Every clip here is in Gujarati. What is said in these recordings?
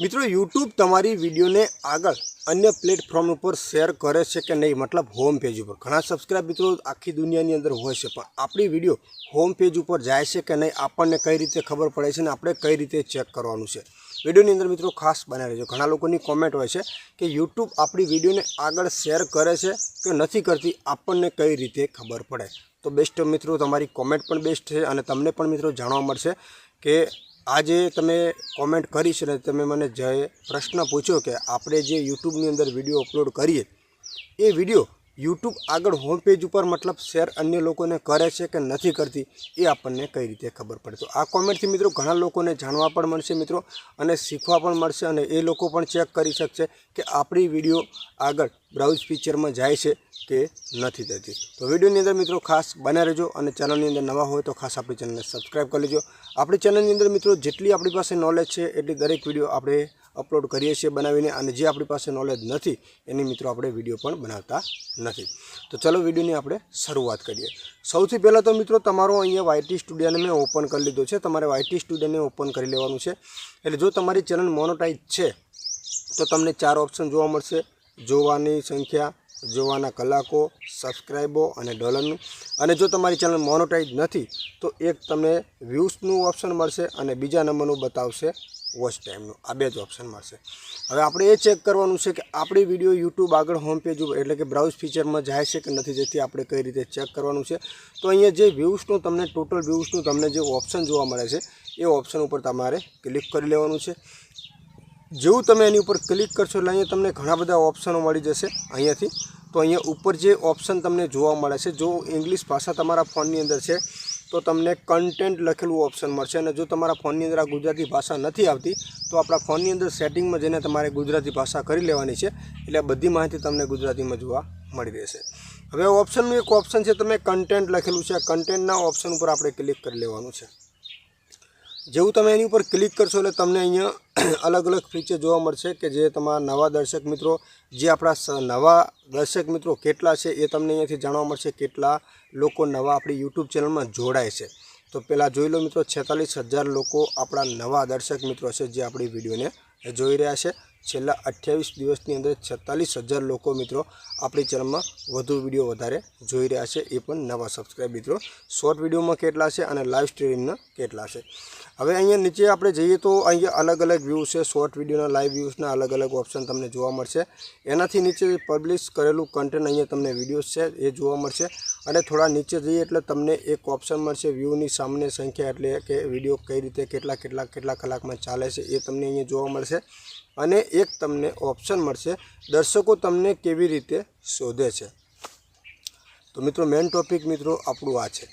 મિત્રો યુટ્યુબ તમારી વિડીયોને આગળ અન્ય પ્લેટફોર્મ ઉપર શેર કરે છે કે નહીં? મતલબ હોમ પેજ ઉપર. ઘણા સબસ્ક્રાઇબ મિત્રો આખી દુનિયાની અંદર હોય છે, પણ આપણી વીડિયો હોમ પેજ ઉપર જાય છે કે નહીં, આપણને કઈ રીતે ખબર પડે છે અને આપણે કઈ રીતે ચેક કરવાનું છે? વિડીયોની અંદર મિત્રો ખાસ બનાવી રહેજો ઘણા લોકોની કોમેન્ટ હોય છે કે યુટ્યુબ આપણી વિડીયોને આગળ શેર કરે છે કે નથી કરતી, આપણને કઈ રીતે ખબર પડે? તો બેસ્ટ મિત્રો, તમારી કોમેન્ટ પણ બેસ્ટ છે અને તમને પણ મિત્રો જાણવા મળશે કે આજે તમે કોમેન્ટ કરી છે તમે મને જે પ્રશ્ન પૂછ્યો કે આપણે જે યુટ્યુબની અંદર વીડિયો અપલોડ કરીએ, એ વીડિયો યુટ્યુબ આગળ હોમ પેજ ઉપર મતલબ શેર અન્ય લોકોને કરે છે કે નથી કરતી, એ આપણને કઈ રીતે ખબર પડે? તો આ કોમેન્ટથી મિત્રો ઘણા લોકોને જાણવા પણ મળશે મિત્રો, અને શીખવા પણ મળશે, અને એ લોકો પણ ચેક કરી શકશે કે આપણી વીડિયો આગળ બ્રાઉઝ ફીચરમાં જાય છે કે નથી થતી. તો વિડીયોની અંદર મિત્રો ખાસ બને રહેજો, અને ચેનલની અંદર નવા હોય તો ખાસ આપણી ચેનલને સબસ્ક્રાઈબ કરી લેજો. આપણી ચેનલની અંદર મિત્રો જેટલી આપણી પાસે નોલેજ છે, એટલી દરેક વીડિયો આપણે અપલોડ કરીએ છીએ બનાવીને અને જે આપણી પાસે નોલેજ નથી, એની મિત્રો આપણે વીડિયો પણ બનાવતા નથી. તો ચલો વિડીયોની આપણે શરૂઆત કરીએ. સૌથી પહેલાં તો મિત્રો તમારો અહીંયા વાયટી સ્ટુડિયોને મેં ઓપન કરી લીધો છે. તમારે વાયટી સ્ટુડિયોને ઓપન કરી લેવાનું છે. એટલે જો તમારી ચેનલ મોનોટાઈઝ છે, તો તમને ચાર ઓપ્શન જોવા મળશે. જોવાની સંખ્યા જોવાના કલાકો સબસ્ક્રાઈબો અને ડોલરનું અને જો તમારી ચેનલ મોનોટાઈઝ નથી, તો એક તમને વ્યૂઝનું ઓપ્શન મળશે અને બીજા નંબરનું બતાવશે વોચ ટાઈમનું આ બે જ ઓપ્શન મળશે. હવે આપણે એ ચેક કરવાનું છે કે આપણી વીડિયો યુટ્યુબ આગળ હોમ પેજ ઉપર, એટલે કે બ્રાઉઝ ફીચરમાં જાય છે કે નથી જતી આપણે કઈ રીતે ચેક કરવાનું છે. તો અહીંયા જે વ્યૂઝનું તમને ટોટલ વ્યૂઝનું તમને જે ઓપ્શન જોવા મળે છે, એ ઓપ્શન ઉપર તમારે ક્લિક કરી લેવાનું છે. જેવું તમે એની ઉપર ક્લિક કરશો એટલે અહીંયા તમને ઘણા બધા ઓપ્શનો મળી જશે અહીંયાથી. તો અહીંયા ઉપર જે ઓપ્શન તમને જોવા મળે છે, જો ઇંગ્લિશ ભાષા તમારા ફોનની અંદર છે, તો તમને કન્ટેન્ટ લખેલું ઓપ્શન મળશે. અને જો તમારા ફોનની અંદર આ ગુજરાતી ભાષા નથી આવતી, તો આપણા ફોનની અંદર સેટિંગમાં જઈને તમારે ગુજરાતી ભાષા કરી લેવાની છે. એટલે બધી માહિતી તમને ગુજરાતીમાં જોવા મળી રહેશે. હવે ઓપ્શનનું એક ઓપ્શન છે, તમે કન્ટેન્ટ લખેલું છે. કન્ટેન્ટના ઓપ્શન ઉપર આપણે ક્લિક કરી લેવાનું છે. જેવું તમે એની ઉપર ક્લિક કરશો એટલે તમને અહીંયા અલગ અલગ ફીચર જોવા મળશે કે જે તમારા નવા દર્શક મિત્રો, જે આપણા નવા દર્શક મિત્રો કેટલા છે એ તમને અહીંયાથી જાણવા મળશે કેટલા લોકો નવા આપણી યુટ્યુબ ચેનલમાં જોડાય છે. તો પહેલાં જોઈ લો મિત્રો, છેતાલીસ હજાર લોકો આપણા નવા દર્શક મિત્રો છે જે આપણી વિડીયોને જોઈ રહ્યા છે. છેલ્લા અઠ્યાવીસ દિવસની અંદર છેતાલીસ હજાર લોકો મિત્રો આપણી ચેનલમાં વધુ વીડિયો વધારે જોઈ રહ્યા છે. એ પણ નવા સબસ્ક્રાઈબ મિત્રો. શોર્ટ વિડીયોમાં કેટલા છે અને લાઈવ સ્ટ્રીમના કેટલા છે? હવે અહીંયા નીચે આપણે જઈએ તો અહીંયા અલગ અલગ વ્યૂ છે. શોર્ટ વિડીયોના લાઈવ વ્યૂઝના અલગ અલગ ઓપ્શન તમને જોવા મળશે. એનાથી નીચે પબ્લિશ કરેલું કન્ટેન્ટ અહીંયા તમને વિડીયોઝ છે એ જોવા મળશે. અને થોડા નીચે જઈએ એટલે તમને એક ઓપ્શન મળશે વ્યૂની સામાન્ય સંખ્યા એટલે કે વીડિયો કઈ રીતે કેટલા કેટલા કેટલા કલાકમાં ચાલે છે એ તમને અહીંયા જોવા મળશે. અને એક તમને ઓપ્શન મળશે, દર્શકો તમને કેવી રીતે શોધે છે. તો મિત્રો મેઇન ટોપિક મિત્રો આપણું આ છે.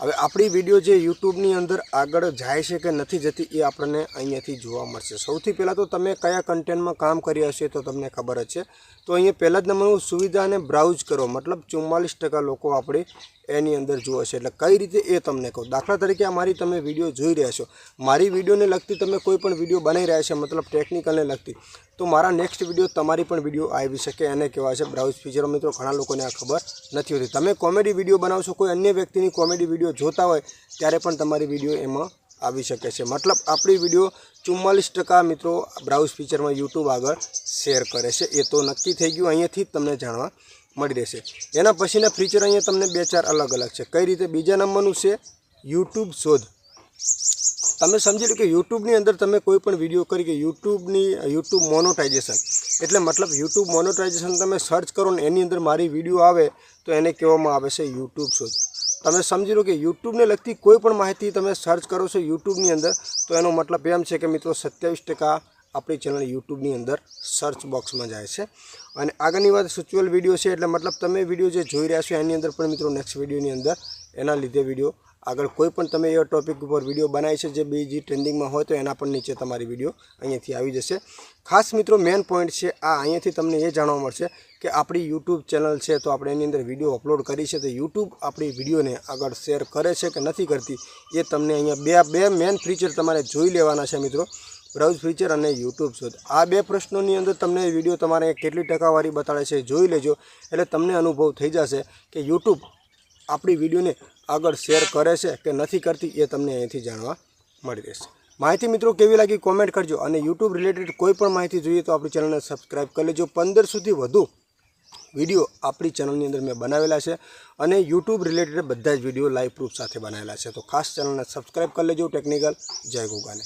હવે આપણી વીડિયો જે યુટ્યુબની અંદર આગળ જાય છે કે નથી જતી, એ આપણને અહીંયાથી જોવા મળશે. સૌથી પહેલાં તો તમે કયા કન્ટેન્ટમાં કામ કરી હશે તો તમને ખબર જ છે. તો અહીંયા પહેલાં જ નંબરનું સુવિધાને બ્રાઉઝ કરો. મતલબ ચુમ્માલીસ લોકો આપણી એની અંદર જુઓ છે. એટલે કઈ રીતે એ તમને કહું? દાખલા તરીકે આ મારી તમે વીડિયો જોઈ રહ્યા છો. મારી વિડીયોને લગતી તમે કોઈ પણ વીડિયો બનાવી રહ્યા છે, મતલબ ટેકનિકલને લગતી, તો મારા નેક્સ્ટ વીડિયો તમારી પણ વીડિયો આવી શકે એને કહેવાય છે બ્રાઉઝ ફીચરો. મિત્રો, ઘણા લોકોને આ ખબર નથી હોતી. તમે કોમેડી વીડિયો બનાવશો, કોઈ અન્ય વ્યક્તિની કોમેડી વીડિયો જોતા હોય, ત્યારે પણ તમારી વીડિયો એમાં આવી શકે છે. મતલબ આપણી વીડિયો ચુમ્માલીસ ટકા મિત્રો બ્રાઉઝ ફીચરમાં યુટ્યુબ આગળ શેર કરે છે. એ તો નક્કી થઈ ગયું. અહીંયાથી જ તમને જાણવા મળી રહેશે. એના પછીના ફીચર અહીંયા તમને બે ચાર અલગ અલગ છે. કઈ રીતે? બીજા નંબરનું છે યુટ્યુબ શોધ. તમે સમજી લો કે યુટ્યુબની અંદર તમે કોઈ પણ વીડિયો કરી કે યુટ્યુબની યુટ્યુબ મોનોટાઇઝેશન એટલે મતલબ યુટ્યુબ મોનોટાઇઝેશન તમે સર્ચ કરો ને એની અંદર મારી વીડિયો આવે તો એને કહેવામાં આવે છે યુટ્યુબ શોધ. તમે સમજી લો કે યુટ્યુબને લગતી કોઈ પણ માહિતી તમે સર્ચ કરો છો યુટ્યુબની અંદર તો એનો મતલબ એમ છે કે મિત્રો સત્યાવીસ ટકા આપણી ચેનલ યુટ્યુબની અંદર સર્ચ બોક્સમાં જાય છે. અને આગળની વાત સુચ્યુઅલ વીડિયો છે, એટલે મતલબ તમે વીડિયો જે જોઈ રહ્યા છો, એની અંદર પણ મિત્રો નેક્સ્ટ વિડીયોની અંદર એના લીધે વીડિયો આગળ કોઈ પણ તમે એવા ટોપિક ઉપર વીડિયો બનાવી છે, જે બીજી ટ્રેન્ડિંગમાં હોય તો એના પણ નીચે તમારી વીડિયો અહીંયાથી આવી જશે. ખાસ મિત્રો મેઇન પોઈન્ટ છે, આ અહીંયાથી તમને એ જાણવા મળશે કે આપણી યુટ્યુબ ચેનલ છે, તો આપણે એની અંદર વીડિયો અપલોડ કરી છે, તો યુટ્યુબ આપણી વિડીયોને આગળ શેર કરે છે કે નથી કરતી, એ તમને અહીંયા બે બે મેઇન ફીચર તમારે જોઈ લેવાના છે મિત્રો. બ્રાઉઝ ફીચર અને યુટ્યુબ શોધ. આ બે પ્રશ્નોની અંદર તમને વીડિયો તમારે કેટલી ટકાવારી બતાડે છે જોઈ લેજો. એટલે તમને અનુભવ થઈ જશે કે યુટ્યુબ આપણી વિડીયોને આગળ શેર કરે છે કે નથી કરતી એ તમને અહીંથી જાણવા મળી રહેશે. માહિતી મિત્રો કેવી લાગી કોમેન્ટ કરજો અને યુટ્યુબ રિલેટેડ કોઈ પણ માહિતી જોઈએ તો આપણી ચેનલને સબસ્ક્રાઈબ કરી લેજો. પંદર સુધી વધુ વીડિયો આપણી ચેનલની અંદર મેં બનાવેલા છે અને યુટ્યુબ રિલેટેડ બધા જ વીડિયો લાઈવ પ્રૂફ સાથે બનાવેલા છે. તો ખાસ ચેનલને સબસ્ક્રાઈબ કરી લેજો ટેકનિકલ જય ગોગાને.